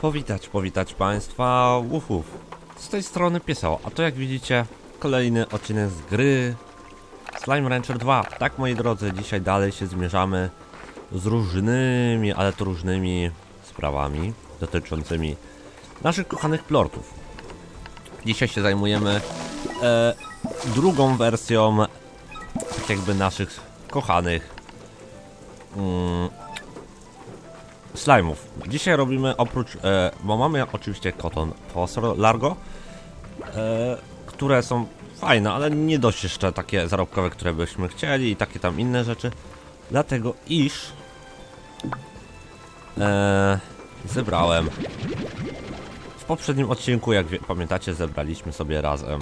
Powitać, powitać Państwa, uf. Z tej strony Pieseł, a to jak widzicie kolejny odcinek z gry Slime Rancher 2. Tak moi drodzy, dzisiaj dalej się zmierzamy z różnymi, ale to różnymi sprawami dotyczącymi naszych kochanych plortów. Dzisiaj się zajmujemy e, drugą wersją tak jakby naszych kochanych mm, slime'ów. Dzisiaj robimy oprócz, e, bo mamy oczywiście Cotton Phosphor Largo, e, które są fajne, ale nie dość jeszcze takie zarobkowe, które byśmy chcieli i takie tam inne rzeczy. Dlatego iż e, zebrałem w poprzednim odcinku, jak wie, pamiętacie, zebraliśmy sobie razem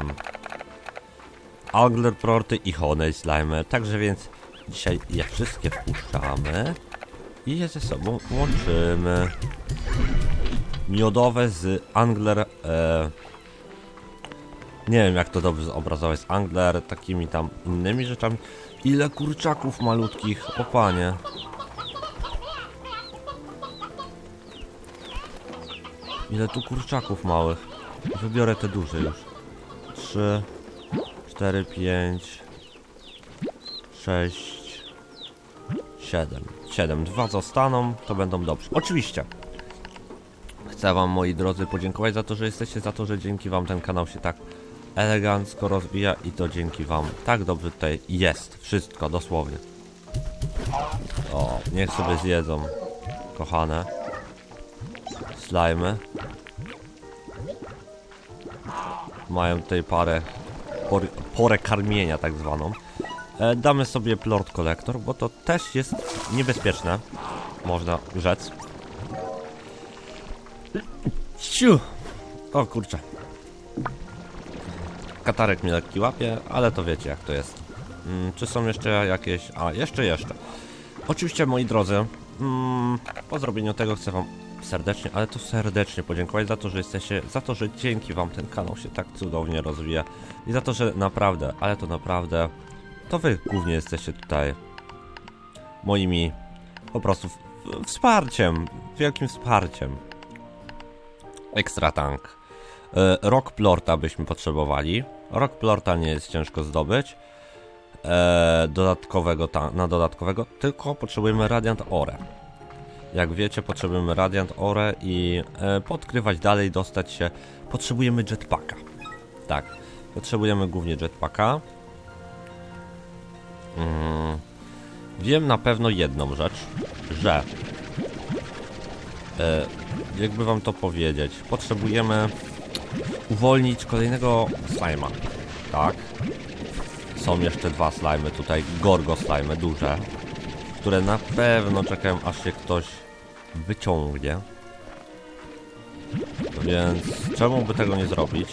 Angler Prorty i Honey Slime. Także więc dzisiaj je wszystkie wpuszczamy i je ze sobą łączymy. Miodowe z Angler. E, nie wiem jak to dobrze zobrazować Angler, takimi tam innymi rzeczami. Ile kurczaków malutkich, o panie. Ile tu kurczaków małych. Wybiorę te duże już. 3, 4, 5, 6, 7. 7. Dwa zostaną, to będą dobrze. Oczywiście. Chcę wam, moi drodzy, podziękować za to, że jesteście, za to, że dzięki wam ten kanał się tak elegancko rozwija i to dzięki wam tak dobrze tutaj jest. Wszystko, dosłownie. O, niech sobie zjedzą, kochane. Slajmy. Mają tutaj parę, por, porę karmienia tak zwaną. E, damy sobie Plort Collector, bo to też jest niebezpieczne, można rzec. Ciu! O kurczę. Katarek mnie lekki łapie, ale to wiecie jak to jest. Mm, czy są jeszcze jakieś... A, jeszcze, jeszcze. Oczywiście, moi drodzy, mm, po zrobieniu tego chcę wam serdecznie, ale to serdecznie podziękować za to, że jesteście, za to, że dzięki wam ten kanał się tak cudownie rozwija i za to, że naprawdę, ale to naprawdę, to wy głównie jesteście tutaj moimi po prostu wsparciem, wielkim wsparciem. Ekstra tank. E, Rock Plorta byśmy potrzebowali. Rock Plorta nie jest ciężko zdobyć. E, dodatkowego na dodatkowego, tylko potrzebujemy Radiant Ore. Jak wiecie, potrzebujemy Radiant Ore i e, podkrywać dalej, dostać się. Potrzebujemy jetpacka. Tak, potrzebujemy głównie jetpacka. Mm, wiem na pewno jedną rzecz, że e, jakby wam to powiedzieć, potrzebujemy uwolnić kolejnego slima. Tak. Są jeszcze dwa slimy tutaj, gorgo slimy duże, które na pewno czekają aż się ktoś wyciągnie. Więc czemu by tego nie zrobić?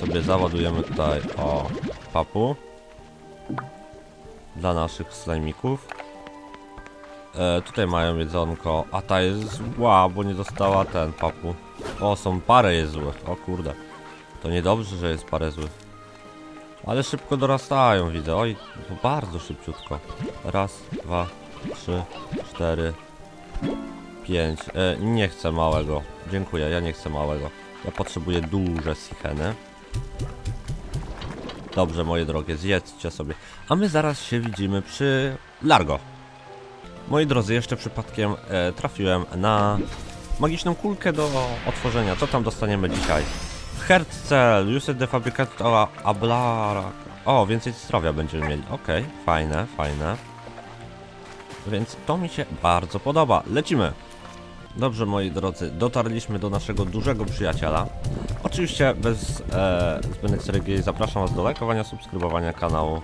Sobie załadujemy tutaj o papu dla naszych slajmików. E, tutaj mają jedzonko, a ta jest zła, bo nie dostała ten papu. O, są parę jest złych, o kurde. To niedobrze, że jest parę złych. Ale szybko dorastają, widzę. Oj, bardzo szybciutko. Raz, dwa, trzy, cztery, pięć. E, nie chcę małego. Dziękuję, ja nie chcę małego. Ja potrzebuję duże sicheny. Dobrze, moje drogie, zjedzcie sobie. A my zaraz się widzimy przy Largo. Moi drodzy, jeszcze przypadkiem e, trafiłem na magiczną kulkę do otworzenia. Co tam dostaniemy dzisiaj? Herzcel, Used the Fabricant o Ablara. O, więcej zdrowia będziemy mieli. Okej, fajne, fajne. Więc to mi się bardzo podoba. Lecimy! Dobrze, moi drodzy, dotarliśmy do naszego dużego przyjaciela. Oczywiście bez e, zbędnych ceregieli zapraszam Was do lajkowania, subskrybowania kanału.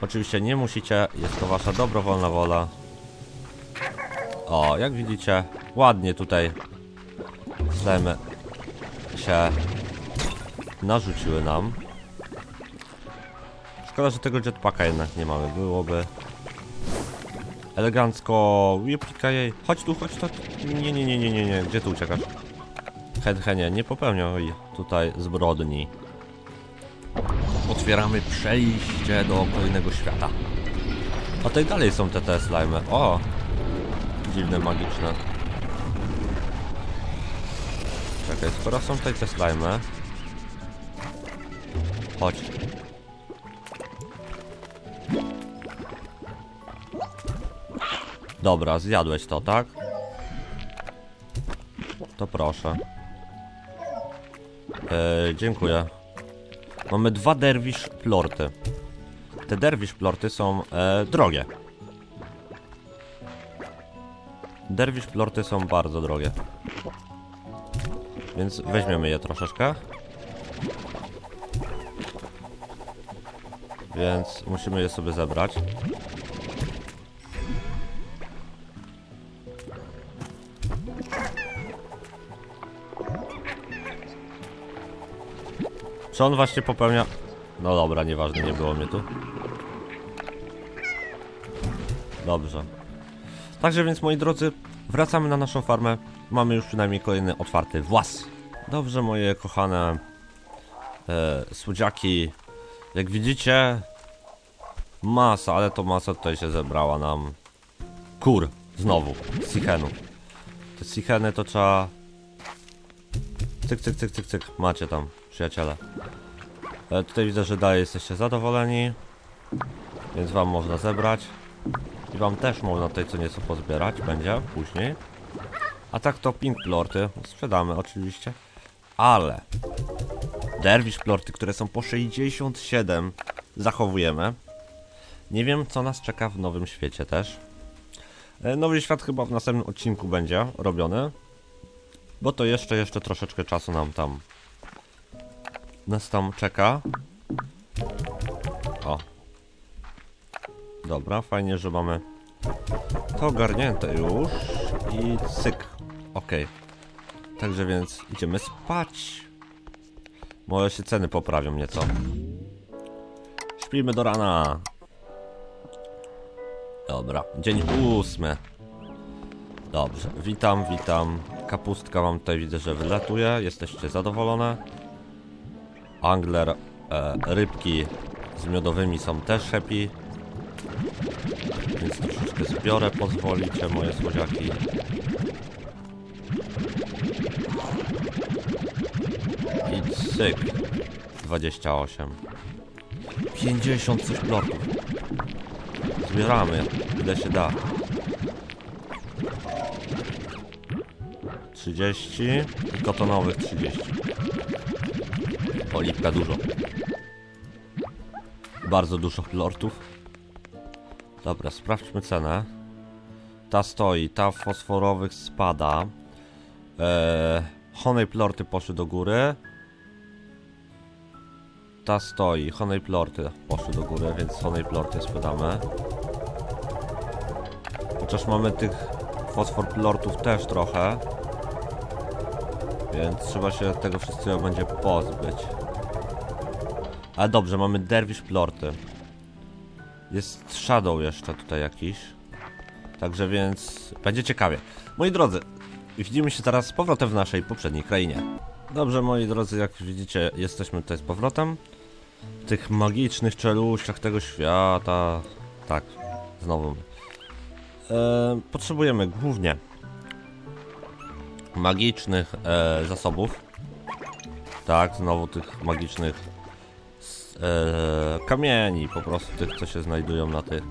Oczywiście nie musicie, jest to Wasza dobrowolna wola. O, jak widzicie, ładnie tutaj slimy się narzuciły nam. Szkoda, że tego jetpacka jednak nie mamy. Byłoby elegancko. Replika jej. Chodź tu, chodź tu. Nie, nie, nie, nie, nie, nie. Gdzie tu uciekasz? Hedhenie, nie popełniaj tutaj zbrodni. Otwieramy przejście do kolejnego świata. A tutaj dalej są te te slimy. O! dziwne, magiczne. Czekaj, skoro są tutaj te slimy. Chodź. Dobra, zjadłeś to, tak? To proszę. Eee, dziękuję. Mamy dwa derwisz plorty. Te derwisz plorty są e, drogie. Derwisz plorty są bardzo drogie. Więc weźmiemy je troszeczkę. Więc musimy je sobie zebrać. Czy on właśnie popełnia... No dobra, nieważne, nie było mnie tu. Dobrze. Także więc, moi drodzy, wracamy na naszą farmę. Mamy już przynajmniej kolejny otwarty włas. Dobrze, moje kochane e, słodziaki. Jak widzicie, masa, ale to masa tutaj się zebrała nam kur. Znowu, sichenu. Te sicheny to trzeba... Cyk, cyk, cyk, cyk, cyk. Macie tam, przyjaciele. Tutaj widzę, że dalej jesteście zadowoleni. Więc wam można zebrać. I wam też można tutaj co nieco pozbierać. Będzie później. A tak to pink plorty sprzedamy oczywiście. Ale derwish plorty, które są po 67 zachowujemy. Nie wiem co nas czeka w nowym świecie też. E, Nowy świat chyba w następnym odcinku będzie robiony. Bo to jeszcze, jeszcze troszeczkę czasu nam tam nas tam czeka. O. Dobra, fajnie, że mamy to ogarnięte już. I cyk. Okej. Także więc idziemy spać. Może się ceny poprawią nieco. Śpimy do rana. Dobra, dzień ósmy. Dobrze, witam, witam. Kapustka wam tutaj widzę, że wylatuje. Jesteście zadowolone. Angler, e, rybki z miodowymi są też happy. Więc troszeczkę zbiorę, pozwolicie moje słodziaki. I cyk. 28. 50 coś bloków. Zbieramy, ile się da. 30 i kotonowych 30. Olipka dużo. Bardzo dużo lortów. Dobra, sprawdźmy cenę. Ta stoi, ta fosforowych spada. Eee, Honey plorty poszły do góry. Ta stoi, Honey plorty poszły do góry, więc Honey plorty sprzedamy. Chociaż mamy tych fosfor plortów też trochę. Więc trzeba się tego wszystkiego będzie pozbyć. Ale dobrze, mamy derwish plorty. Jest shadow jeszcze tutaj jakiś. Także więc będzie ciekawie. Moi drodzy, widzimy się teraz z powrotem w naszej poprzedniej krainie. Dobrze, moi drodzy, jak widzicie, jesteśmy tutaj z powrotem. W tych magicznych czeluściach tego świata. Tak, znowu. E, potrzebujemy głównie magicznych e, zasobów. Tak, znowu tych magicznych e, kamieni, po prostu tych, co się znajdują na tych.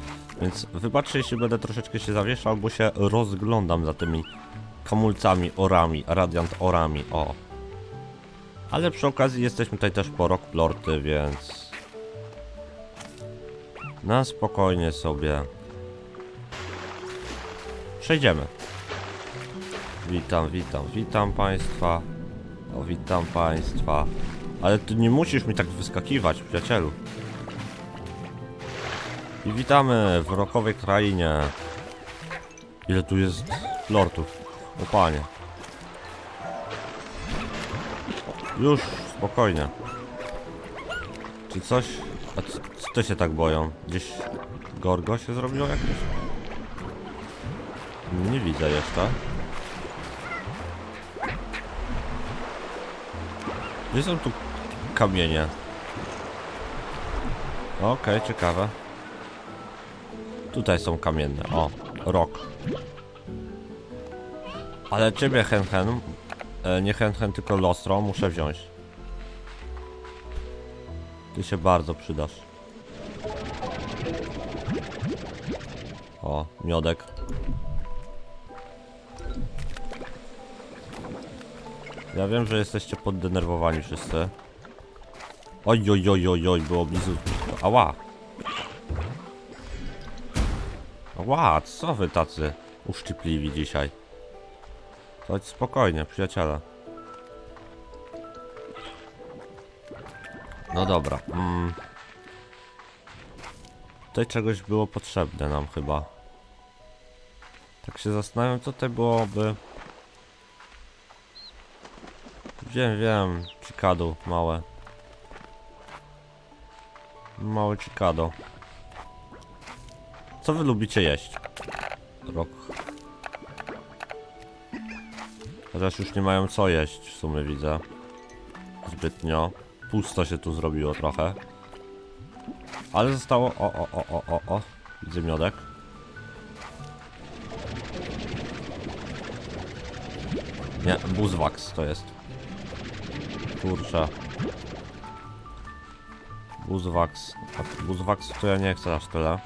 Więc wybaczcie, jeśli będę troszeczkę się zawieszał, bo się rozglądam za tymi kamulcami, orami, radiant orami, o. Ale przy okazji jesteśmy tutaj też po rock plorty, więc... Na spokojnie sobie... Przejdziemy. Witam, witam, witam państwa. O, witam państwa. Ale ty nie musisz mi tak wyskakiwać, przyjacielu. I witamy w rokowej krainie. Ile tu jest lortów? O panie. Już, spokojnie. Czy coś... A co ty się tak boją? Gdzieś gorgo się zrobiło jakieś? Nie widzę jeszcze. Gdzie są tu kamienie? Okej, ciekawe. Tutaj są kamienne. O, rok. Ale ciebie hen hen, e, nie hen hen, tylko lostro muszę wziąć. Ty się bardzo przydasz. O, miodek. Ja wiem, że jesteście poddenerwowani wszyscy. Oj, oj, oj, oj, oj, było blizu. Ała! Ała, co wy tacy uszczypliwi dzisiaj? Chodź spokojnie, przyjaciele. No dobra. Mm. Tutaj czegoś było potrzebne nam chyba. Tak się zastanawiam, co to byłoby. Wiem, wiem. Cikadu małe. Małe cikado. Co wy lubicie jeść? Rok. Chociaż już nie mają co jeść, w sumie widzę. Zbytnio. Pusto się tu zrobiło trochę. Ale zostało... O, o, o, o, o, o. Widzę miodek. Nie, buzwax to jest. Kurczę. Buzwax. A buzwax to ja nie chcę aż tyle.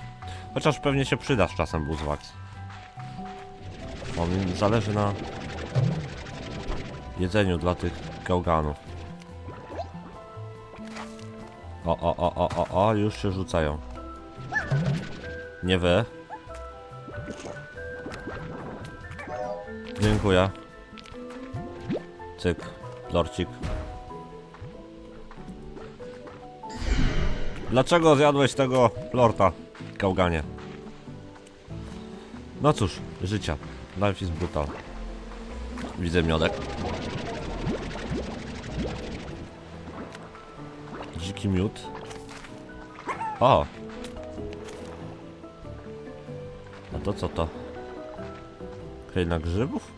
Chociaż pewnie się przyda z czasem buzwax. Bo mi zależy na jedzeniu dla tych gałganów. O, o, o, o, o, o, już się rzucają. Nie wy. Dziękuję. Cyk, lorcik. Dlaczego zjadłeś tego lorta, gałganie? No cóż, życia. Life is brutal. Widzę miodek. Dziki miód. O! A to co to? Kraina grzybów?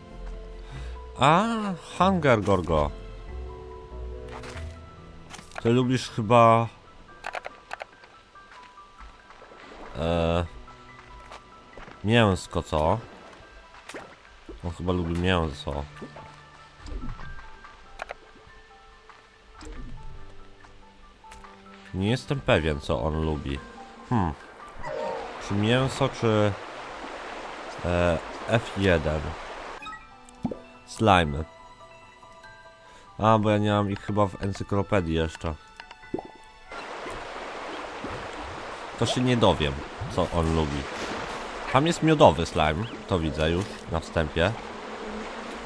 A, Hunger Gorgo. Ty lubisz chyba... mięsko, co? On chyba lubi mięso. Nie jestem pewien, co on lubi. Hmm. Czy mięso, czy... E, F1. Slime. A, bo ja nie mam ich chyba w encyklopedii jeszcze. To się nie dowiem, co on lubi. Tam jest miodowy slime, to widzę już na wstępie.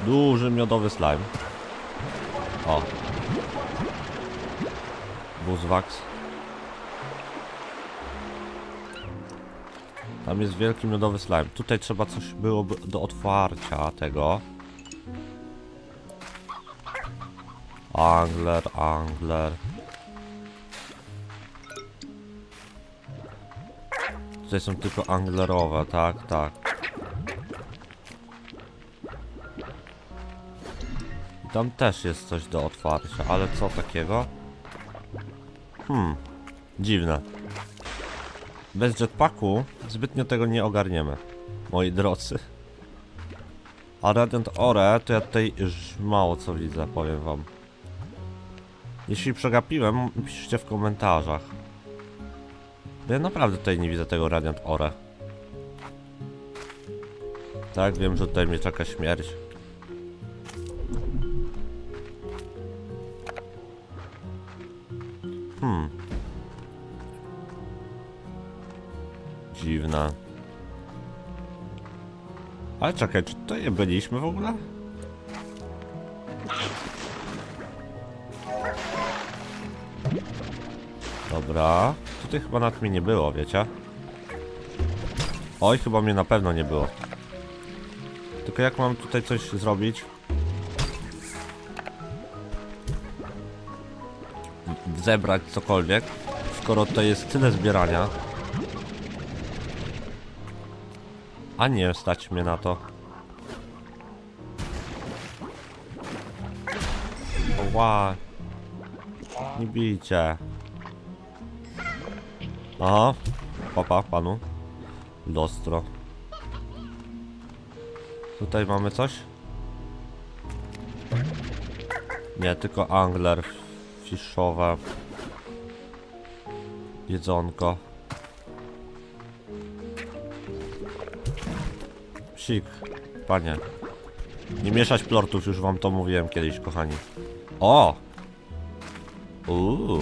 Duży miodowy slime. O. Buzwax. Tam jest wielki miodowy slime. Tutaj trzeba coś byłoby do otwarcia tego. Angler, angler. Tutaj są tylko anglerowe, tak, tak. I tam też jest coś do otwarcia, ale co takiego? Hmm, dziwne. Bez jetpacku zbytnio tego nie ogarniemy, moi drodzy. A Radiant Ore to ja tutaj już mało co widzę, powiem wam. Jeśli przegapiłem, piszcie w komentarzach. Ja naprawdę tutaj nie widzę tego Radiant Ore. Tak, wiem, że tutaj mnie czeka śmierć. Hmm. Dziwne. Ale czekaj, czy tutaj byliśmy w ogóle? Dobra. Tutaj chyba nad mnie nie było, wiecie? Oj, chyba mnie na pewno nie było. Tylko jak mam tutaj coś zrobić? Zebrać cokolwiek, skoro to jest tyle zbierania. A nie, stać mnie na to. Ła. Nie bijcie. Aha. Papa, panu. Lostro. Tutaj mamy coś? Nie, tylko angler. Fiszowe. Jedzonko. Sik, panie. Nie mieszać plortów, już wam to mówiłem kiedyś, kochani. O! Uuu.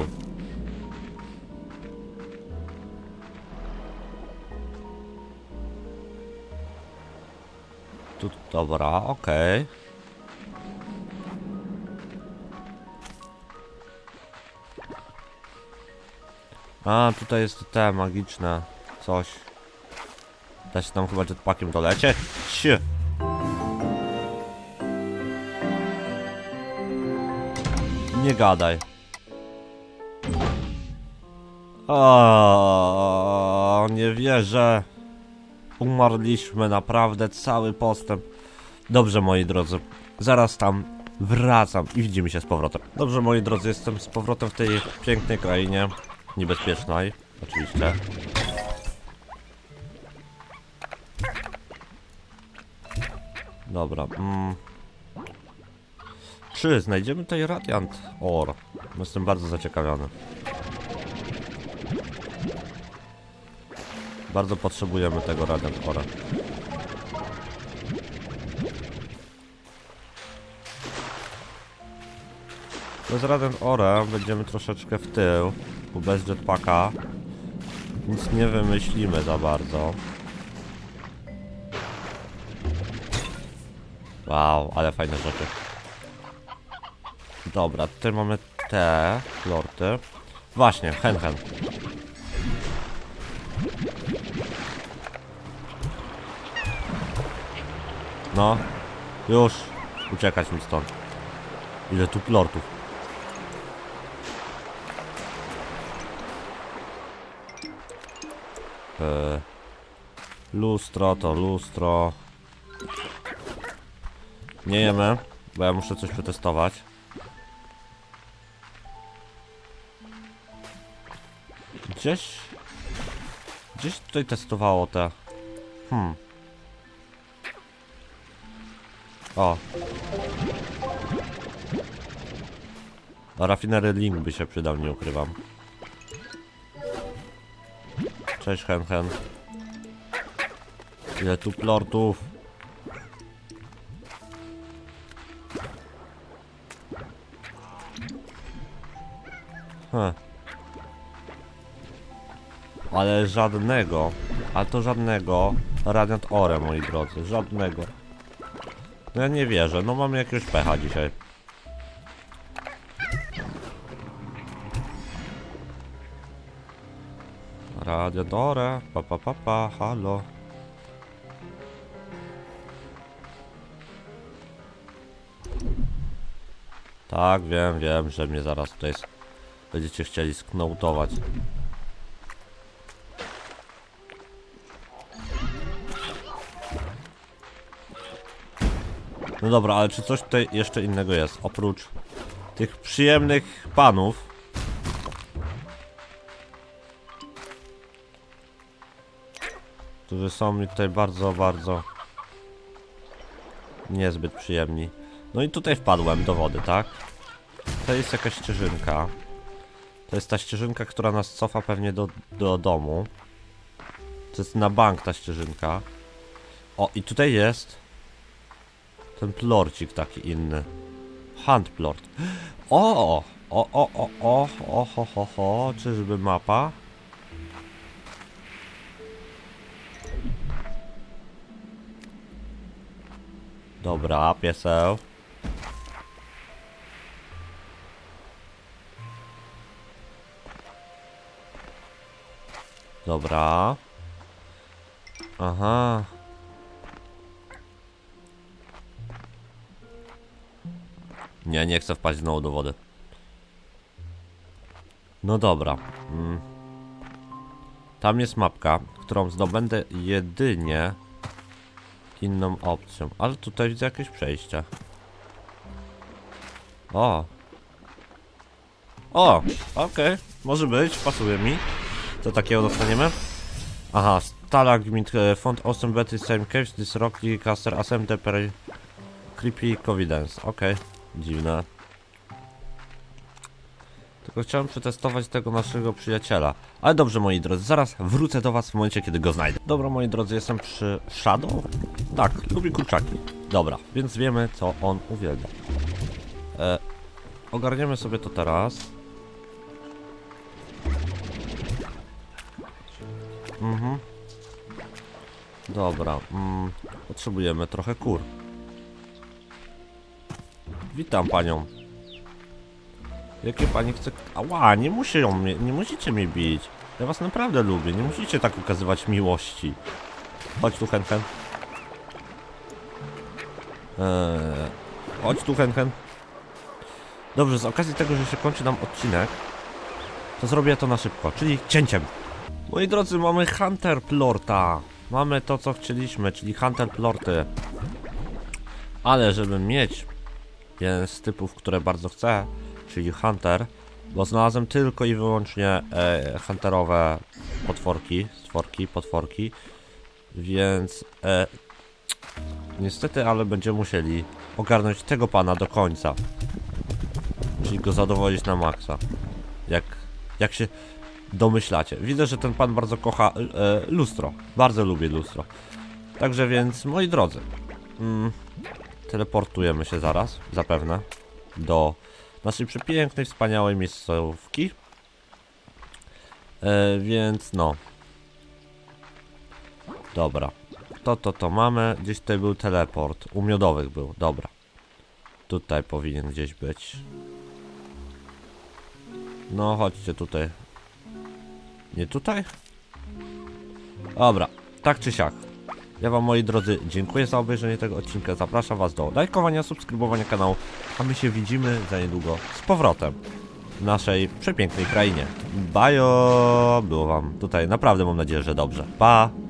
Tu, dobra, okej. A, tutaj jest te magiczne coś. Da się tam chyba jetpackiem dolecieć. Cie. Nie gadaj. O, nie wierzę. Umarliśmy naprawdę cały postęp. Dobrze, moi drodzy. Zaraz tam wracam i widzimy się z powrotem. Dobrze, moi drodzy, jestem z powrotem w tej pięknej krainie. Niebezpiecznej, oczywiście. Dobra. Mm. Czy znajdziemy tutaj Radiant Or? Jestem bardzo zaciekawiony. Bardzo potrzebujemy tego Radiant Ora. Bez Radiant Ora będziemy troszeczkę w tył, bo bez jetpacka nic nie wymyślimy za bardzo. Wow, ale fajne rzeczy. Dobra, tutaj mamy te lorty. Właśnie, hen hen. No, już uciekać mi stąd. Ile tu plortów. Eee, lustro to lustro. Nie jemy, bo ja muszę coś przetestować. Gdzieś... Gdzieś tutaj testowało te... Hmm. O. A rafinery link by się przydał, nie ukrywam. Cześć hen hen. Ile tu plortów. Ale żadnego, ale to żadnego Radiant Ore, moi drodzy, żadnego. No ja nie wierzę, no mamy jakiegoś pecha dzisiaj. Radiant Ore, pa pa pa pa, halo. Tak, wiem, wiem, że mnie zaraz tutaj będziecie chcieli sknautować. No dobra, ale czy coś tutaj jeszcze innego jest? Oprócz tych przyjemnych panów. Którzy są mi tutaj bardzo, bardzo niezbyt przyjemni. No i tutaj wpadłem do wody, tak? To jest jakaś ścieżynka. To jest ta ścieżynka, która nas cofa pewnie do, do domu. To jest na bank ta ścieżynka. O, i tutaj jest ten plorcik taki inny. Hunt plort. O! O, o, o, o, o, ho, ho, ho. Czyżby mapa? Dobra, pieseł. Dobra. Aha. Nie, nie chcę wpaść znowu do wody. No dobra. Mm. Tam jest mapka, którą zdobędę jedynie inną opcją. Ale tutaj widzę jakieś przejście. O. O, okej. Może być, pasuje mi. Co takiego dostaniemy? Aha, stalagmit, e, font awesome battery same caves, this rocky caster assemble per creepy confidence. Okej, dziwne. Tylko chciałem przetestować tego naszego przyjaciela. Ale dobrze, moi drodzy, zaraz wrócę do was w momencie, kiedy go znajdę. Dobra, moi drodzy, jestem przy Shadow. Tak, lubi kurczaki. Dobra, więc wiemy, co on uwielbia. E, ogarniemy sobie to teraz. Mhm. Dobra, mm, potrzebujemy trochę kur. Witam panią. Jakie pani chce... Ała, nie musi ją nie musicie mnie bić. Ja was naprawdę lubię, nie musicie tak ukazywać miłości. Chodź tu, hen, hen. Eee, chodź tu, hen, hen. Dobrze, z okazji tego, że się kończy nam odcinek, to zrobię to na szybko, czyli cięciem. Moi drodzy, mamy Hunter Plorta. Mamy to, co chcieliśmy, czyli Hunter Plorty. Ale żeby mieć jeden z typów, które bardzo chcę, czyli Hunter, bo znalazłem tylko i wyłącznie e, hunterowe potworki, stworki, potworki, więc e, niestety, ale będziemy musieli ogarnąć tego pana do końca, czyli go zadowolić na maksa, jak, jak się domyślacie. Widzę, że ten pan bardzo kocha e, lustro, bardzo lubię lustro, także więc, moi drodzy, mm, teleportujemy się zaraz, zapewne, do naszej przepięknej, wspaniałej miejscówki. E, więc no. Dobra. To, to, to mamy. Gdzieś tutaj był teleport. U miodowych był, dobra. Tutaj powinien gdzieś być. No, chodźcie tutaj. Nie tutaj? Dobra, tak czy siak. Ja wam moi drodzy dziękuję za obejrzenie tego odcinka. Zapraszam was do lajkowania, subskrybowania kanału, a my się widzimy za niedługo z powrotem w naszej przepięknej krainie. Bajo! Było wam tutaj naprawdę mam nadzieję, że dobrze. Pa!